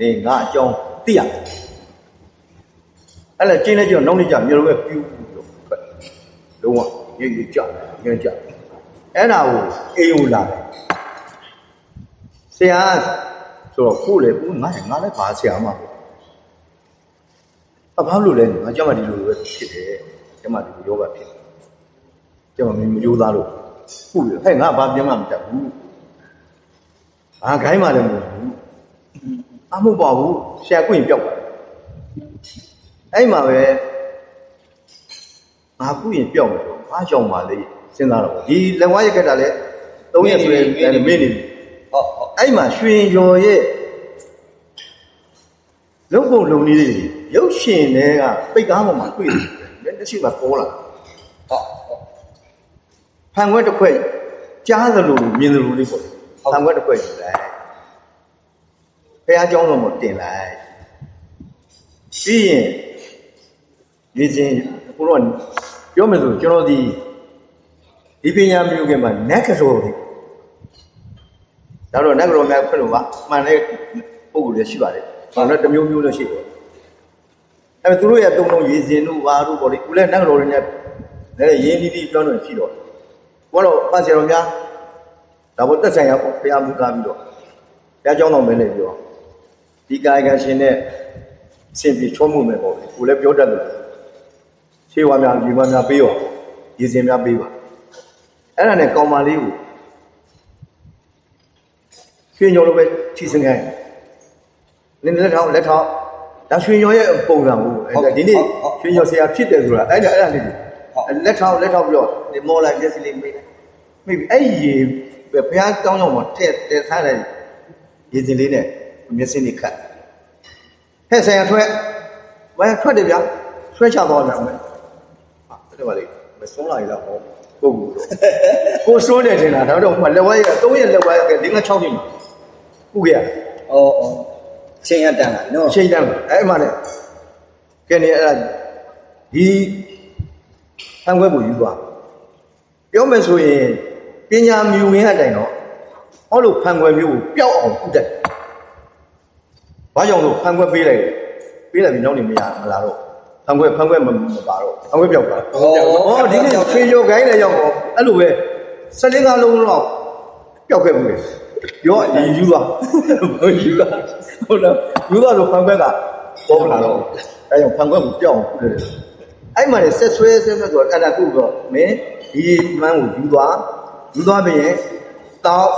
နေငါအကြောင်းသိရအဲ့လေကျင်းနေကြနောက်နေကြမျိုးပဲပြူလို့ထွက်လုံးဝရေးရေးကြငင်းကြအဲ့ဒါကိုအိမ်ကိုလာတယ်ဆရာဆိုတော့ကိုလေဦးငါငါလည်းဘာဆရာမှအဘာလို့လဲငါကြမ်းမဒီလိုပဲဖြစ်တယ်ကြမ်းမဒီလိုယောဂဖြစ်တယ်ကြမ်းမမင်းမယိုးသားလို့ဟုတ်တယ်ဟဲ့ငါဘာပြန်မှမတတ်ဘူးဘာခိုင်းမှလည်းမဟုတ်ဘူး အမှုပါဘူးဆရာကွင့်ပြောက်ပါတယ်အဲ့မှာပဲငါကုရင်ပြောက်မယ်တော့ဘာကြောင့်ပါလဲစဉ်းစားတော့ဒီလက်ဝါးရက်ခက်တာလဲ၃ရက်ဆိုရင်မင်းနေပြီဟုတ်ဟုတ်အဲ့မှာရွှင်ကျော်ရဲ့လုံးပုံလုံးလေးတွေရုပ်ရှင်တွေကပိတ်ကားပေါ်မှာတွေ့တယ်လက်တစ်ရှိကပေါ်လာဟုတ်ဟုတ်ဖန်ခွက်တစ်ခွက်ကြားသလိုမြင်သလိုလေးပေါ့ဖန်ခွက်တစ်ခွက်ယူလိုက် ဘုရားကျောင်းတော်မှာတင်လိုက်ပြီးရင်နေစဉ်ကိုတော့ပြောမယ်ဆိုကျွန်တော်ဒီဒီပညာမျိုးကမှနတ်ကတော်တွေဒါတော့နတ်ကတော်များဖွင့်လို့ပါမှန်တဲ့ပုံကိုလည်းရှိပါတယ်ဘာလို့တမျိုးမျိုးလည်းရှိတယ်အဲသူတို့ရဲ့တုံတုံရေစင်တို့ဘာတို့ပေါ့လေကိုလည်းနတ်ကတော်တွေနဲ့လည်းရင်းပြီးပြီးပြောနေရှိတော့ဘောတော့ပါဆရာတော်များဒါပေါ်တက်ဆိုင်ရပေါ့ဘုရားမူကားပြီးတော့ဘုရားကျောင်းတော်မင်းလည်းပြော ဒီကာယကရှင်နဲ့ဆင်ပြေချောမှုမယ်ပေါ့လေကိုလည်းပြောတတ်တယ်ရှေးဝါများဒီဝါများပေးရောရည်စင်များပေးပါအဲ့ဒါနဲ့ကောင်မလေးကိုရွှေညောလိုပဲခြိစငယ်နင်းလက်ထောက်လက်ထောက်ဒါရွှေညောရဲ့ပုံစံကိုအဲ့ဒါဒီနေ့ရွှေညောဆရာဖြစ်တယ်ဆိုတာအဲ့ဒါအဲ့ဒါလေးလက်ထောက်လက်ထောက်ပြီးတော့ဒီမော်လာမျက်စိလေးမိတ်မိတ်အဲ့ရေဘုရားကောင်းကြောင်မှာထည့်တဲထားတဲ့ရေစင်လေးနဲ့ မျက်စိလေးခတ်ဟဲ့ဆရာထွက်ဝဲထွက်တယ်ဗျာဆွဲချသွားတယ်မယ်ဟာတဲ့ပါလေမဆုံးလာရတော့ဟောပုတ်ဘူးတော့ကိုစိုးတယ်ထင်တာဒါတော့ဟိုလက်ဝဲရ3ရက်လက်ဝဲရက၄၅6နှစ်မှာဥကြရအော်အော်ချင်းရတန်လာနော်ချိန်တန်းအဲ့မှာလေကဲနေအဲ့ဒါဒီဆံခွဲကိုယူသွားပြောမယ်ဆိုရင်ပညာမြူဝင်အတိုင်းတော့ဟောလို့ဖန်ခွဲမျိုးကိုပျောက်အောင်ကုတ်တယ် ဘာကြောင့်လို့ဖန်ခွဲပေးလိုက်လဲပေးလိုက်ပြီးနောက်နေမရမလာတော့ဖန်ခွဲဖန်ခွဲမမပါတော့ဖန်ခွဲပျောက်သွားဩဒီနေ့ရွှေရောခိုင်းလည်းရောက်တော့အဲ့လိုပဲစလင်းကားလုံးတော့ပျောက်ခဲ့ဘူးလေရောယူသွားယူသွားဟုတ်လားယူသွားတော့ဖန်ခွဲကပေါ်မလာတော့အဲကြောင့်ဖန်ခွဲကိုပျောက်အောင်ကုတ်တယ်အဲ့မှာလေဆက်ဆွဲဆက်ဆွဲဆိုတော့အဲ့ဒါကုတ်တော့မင်းဒီမှန်းကိုယူသွားယူသွားပြီးရင်တောက်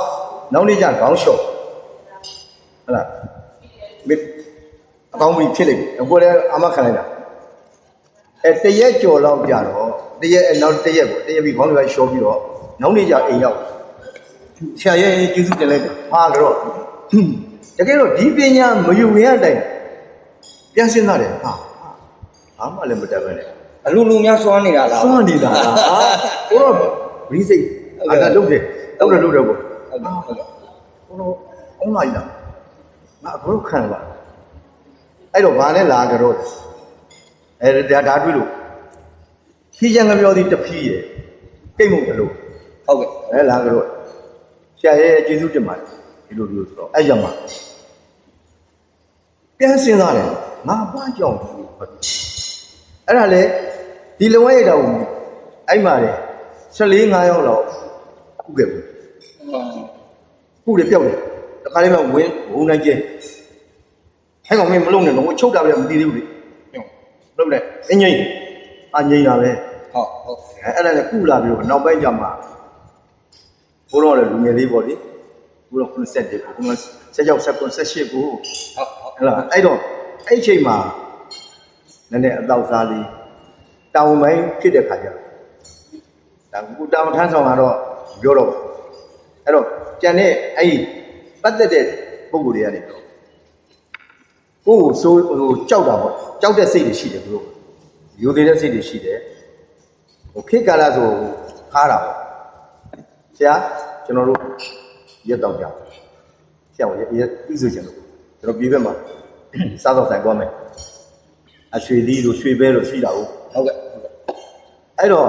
နောက်နေ့ကျခေါင်းလျှော့ဟုတ်လား မင်းအကောင်းကြီးဖြစ်လိမ့်မယ်အခုလည်းအမခံလိုက်တာအဲတရက်ကြော်တော့ကြတော့တရက်အဲနောက်တရက်ကိုတရက်ပြီးခေါင်းလေးပဲလျှော့ပြီးတော့နောက်နေ့ကျအိမ်ရောက်ဆရာရဲ့ကျေးဇူးတင်လိုက်တယ်ဟာတော့တကယ်တော့ဒီပညာမယူရင်အတိုင်းပြန်စဉ်းစားတယ်ဟာဘာမှလည်းမတတ်ပဲနဲ့အလူလူများစွမ်းနေတာလားစွန့်နေတာဟာကိုတော့ဘီးစိတ်အတာလုပ်တယ်လုပ်တယ်လုပ်တယ်ကိုဟုတ်ကဲ့ဟုတ်ကဲ့ကိုတော့အုံးလိုက်တာ ငါအခုတော့ခံပါအဲ့တော့ဘာနဲ့လာကြတော့အဲဒါဒါတွေ့လို့ခီးချင်ငပြောသည်တဖီးရဲ့ကိတ်မုံတလို့ဟုတ်ကဲ့အဲလာကြတော့ဆရာရဲ့ကျေးဇူးတင်ပါတယ်ဒီလိုလိုဆိုတော့အဲ့ကြောင့်မှပြန်စဉ်းစားတယ်ငါဘာကြောင့်ဒီဟုတ်အဲ့ဒါလေဒီလဝဲရတော့အဲ့မှာလေ14 5ရောက်တော့ခုခဲ့ဘူးခုလေပြောက်တယ် တခါလေးမှဝင်းဘုံနိုင်ကျဲဟဲ့ကောင်မင်းမလုံးနဲ့တော့ချုပ်တာပဲမသိသေးဘူးလေလုံးနဲ့အငိမ့်အငိမ့်တာပဲဟုတ်ဟုတ်အဲအဲ့ဒါနဲ့ကုလာပြီးတော့နောက်ပိုင်းကျမှဘိုးတော်လည်းလူငယ်လေးပေါ့လေဘိုးတော်90တက်ကို16 16 18ကိုဟုတ်ဟုတ်ဟဲ့လားအဲ့တော့အဲ့ချိန်မှာနည်းနည်းအတော့စားလေးတောင်ပိုင်းဖြစ်တဲ့ခါကျတော့ဒါကူတောင်ထမ်းဆောင်ကတော့ပြောတော့ပါအဲ့တော့ကြံတဲ့အဲ့ဒီ ပတ်သက်တဲ့ပုံကိုယ်တွေကနေတော့ကိုယ့်ကိုစိုးဟိုကြောက်တာပေါ့ကြောက်တဲ့စိတ်တွေရှိတယ်ဘလို့ယူသေးတဲ့စိတ်တွေရှိတယ်ဟိုခေတ်ကာလဆိုခါတာပေါ့ဆရာကျွန်တော်တို့ရက်တော့ကြဆရာရက်ရက်ပြီးဆိုချင်လို့ကျွန်တော်ပြေးဘက်မှာစားတော့ဆိုင်သွားမယ်အရွှေသီးတို့ရွှေပဲတို့ရှိတာကိုဟုတ်ကဲ့ဟုတ်ကဲ့အဲ့တော့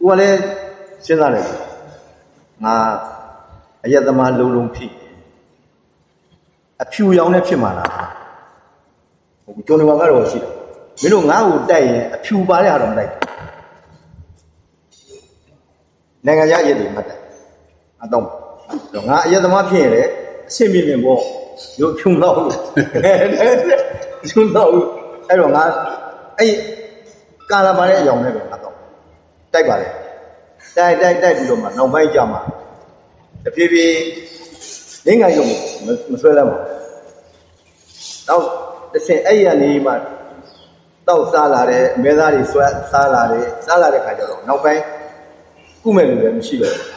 ကိုကလည်းစဉ်းစားတယ်ငါ အယက်သမားလုံးလုံးဖြစ်အဖြူရောင်နဲ့ဖြစ်မှာလားဟိုကျွန်တော်ကတော့ရှိတယ်မင်းတို့ငါ့ကိုတိုက်ရင်အဖြူပါတဲ့ဟာတော့မတိုက်ဘူးနိုင်ငံခြားရည်တွေမှတ်တယ်အတော့တော့ငါအယက်သမားဖြစ်ရင်လေအဆင်ပြေမြင်ပေါ့ရုပ်ဖြူတော့ဘူးဖြူတော့ဘူးအဲ့တော့ငါအဲ့ကာလာပါတဲ့အကြောင်းနဲ့ပဲငါတော့တိုက်ပါလေတိုက်တိုက်တိုက်ပြီးတော့မှနောက်ပိုင်းကြမှာ တဖြည်းဖြည်းငင်းငိုင်လို့မဆွဲလမ်းပါတော့တစ်ဆင့်အဲ့ရနေမှတောက်စားလာတယ်အမဲသားတွေဆွဲစားလာတယ်စားလာတဲ့ခါကျတော့နောက်ပိုင်းကုမဲ့လူလည်းမရှိတော့ဘူး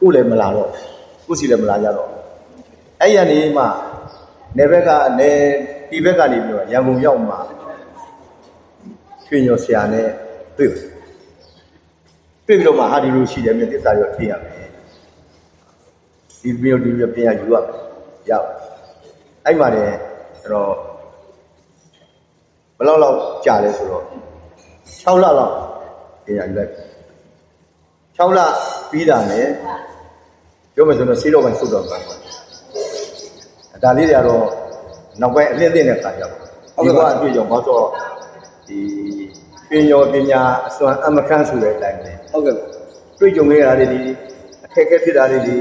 ကုလည်းမလာတော့ကုစီလည်းမလာကြတော့အဲ့ရနေမှနေဘက်ကနေဒီဘက်ကနေပြီးတော့ရန်ကုန်ရောက်မှရွှေညော်ဆရာနဲ့တွေ့တယ်တွေ့ပြီးတော့မှဟာဒီလိုရှိတယ်မြေသစ္စာရောထိရမယ် ဒီပြီးတော့ဒီပြီးပြန်ရယူရမယ်ရောက်အဲ့မှာလည်းကျွန်တော်ဘယ်လောက်လောက်ကြာလဲဆိုတော့6လလောက်ပြန်ရယူလိုက်6လပြီးတာနဲ့ပြောမယ်ဆိုတော့စေးတော့ပိုင်းဆုတ်တော့မှာဒါလေးတွေကတော့နောက်ပိုင်းအလင်းအသင့်တဲ့ခါကြတော့ဒီကအတွေ့အကြုံဘာလို့ဆိုတော့ဒီပညာပညာအစွမ်းအမခန့်ဆိုတဲ့အတိုင်းပဲဟုတ်ကဲ့ပါတွေ့ကြုံခဲ့ရတာတွေဒီအခက်အခဲဖြစ်တာတွေဒီ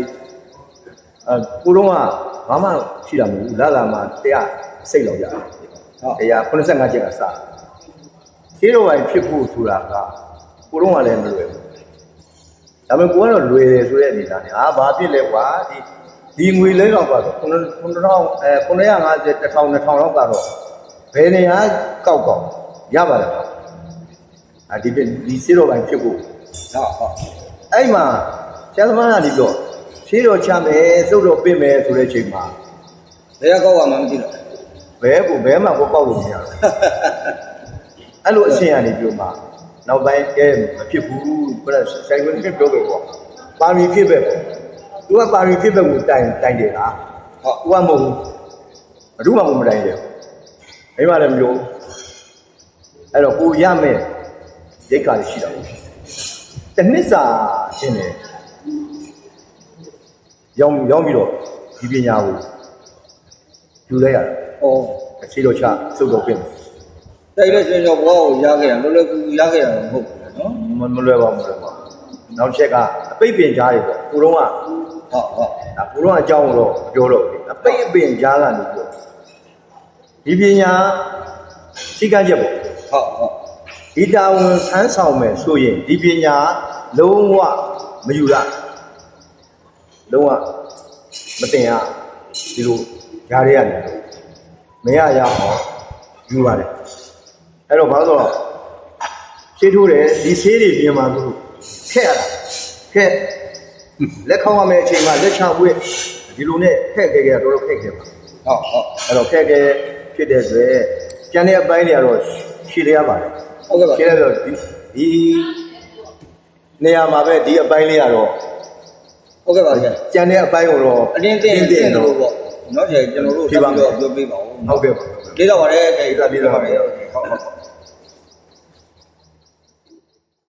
အဲကိုတော့ကဘာမှရှိတာမဟုတ်ဘူးလာလာမှတရားစိတ်လောက်ရတယ်ဟုတ်တရား85ကျက်ကစရှင်းတော့ဘာဖြစ်ဖို့ဆိုတာကကိုတော့ကလည်းမလွယ်ဘူးဒါပေမဲ့ကိုကတော့လွယ်တယ်ဆိုတဲ့အနေနဲ့အာဘာဖြစ်လဲကွာဒီဒီငွေလဲတော့ကွာဆို9000အဲ950 1000 2000လောက်ကတော့ဘယ်နေရာကောက်ကောက်ရပါတယ်ကွာအာဒီပြဒီစီတော့ဘာဖြစ်ဖို့ဟုတ်ဟုတ်အဲ့မှာဆရာသမားကနေပြီးတော့ ရှင်းတော်ချမယ်သုတ်တော်ပြင်မယ်ဆိုတဲ့ချိန်မှာဘယ်ကောက်ရမှမသိတော့ဘဲကိုဘဲမှကိုပေါက်လို့မရဘူးအဲ့လိုအဆင်ကနေပြီးတော့မှနောက်ပိုင်းကဲမဖြစ်ဘူးဘယ်လိုဆိုင်ဝင်ဖြစ်တော့ပဲပေါ့ပါမီဖြစ်ပဲပေါ့သူကပါမီဖြစ်ပဲကိုတိုင်တိုင်တယ်လားဟုတ်သူကမဟုတ်ဘူးဘယ်သူမှမတိုင်တယ်မိမလည်းမလို့အဲ့တော့ကိုရမယ်ရိတ်ကားရှိတာပေါ့တစ်နှစ်စာချင်းတယ် ရောင်းရောင်းပြီးတော့ဒီပညာကိုယူလိုက်ရတယ်ဩအခြေတော်ချစုပ်တော်ပြင်တိုက်လို့ရှင်တော့ဘောကိုရခဲ့ရလောလောကူကူရခဲ့ရမဟုတ်ဘူးနော်မမလွယ်ပါဘူးမလွယ်ပါဘူးနောက်ချက်ကအပိတ်ပင်ကြားတွေပေါ့ကိုတော့ကဟုတ်ဟုတ်ဒါကိုတော့အကြောင်းတော့မပြောတော့ဘူးအပိတ်အပင်ကြားကနေပြောဒီပညာစိတ်ကချက်ပေါ့ဟုတ်ဟုတ်ဒီတာဝန်ဆန်းဆောင်မယ်ဆိုရင်ဒီပညာလုံးဝမယူရ လုံးဝမတင်ရဒီလိုဓာတ်တွေရတယ်မရရအောင်ယူပါတယ်အဲ့တော့ဘာလို့လဲရှင်းထိုးတယ်ဒီဆေးတွေပြင်မှာသူခက်ရတာခက်လက်ခေါင်းရမယ့်အချိန်မှာလက်ချဝစ်ဒီလိုနဲ့ခက်ခဲခဲတော့တော်တော်ခက်ခဲပါဟုတ်ဟုတ်အဲ့တော့ခက်ခဲဖြစ်တဲ့အတွက်ကျန်တဲ့အပိုင်းတွေကတော့ရှင်းရရပါတယ်ဟုတ်ကဲ့ပါရှင်းရတော့ဒီဒီနေရာမှာပဲဒီအပိုင်းလေးကတော့ ဟုတ်ကဲ့ပါဗျာကျန်တဲ့အပိုင်းကိုတော့အတင်းတင်းတင်းလို့ပေါ့နော်ကျွန်တော်တို့တက်ပြီးတော့ပြောပြပါဦးဟုတ်ကဲ့ပါဟုတ်ကဲ့လေးတော့ပါတယ်ဒီကလေးတော့ဟုတ်ကဲ့ဟုတ်ဟုတ်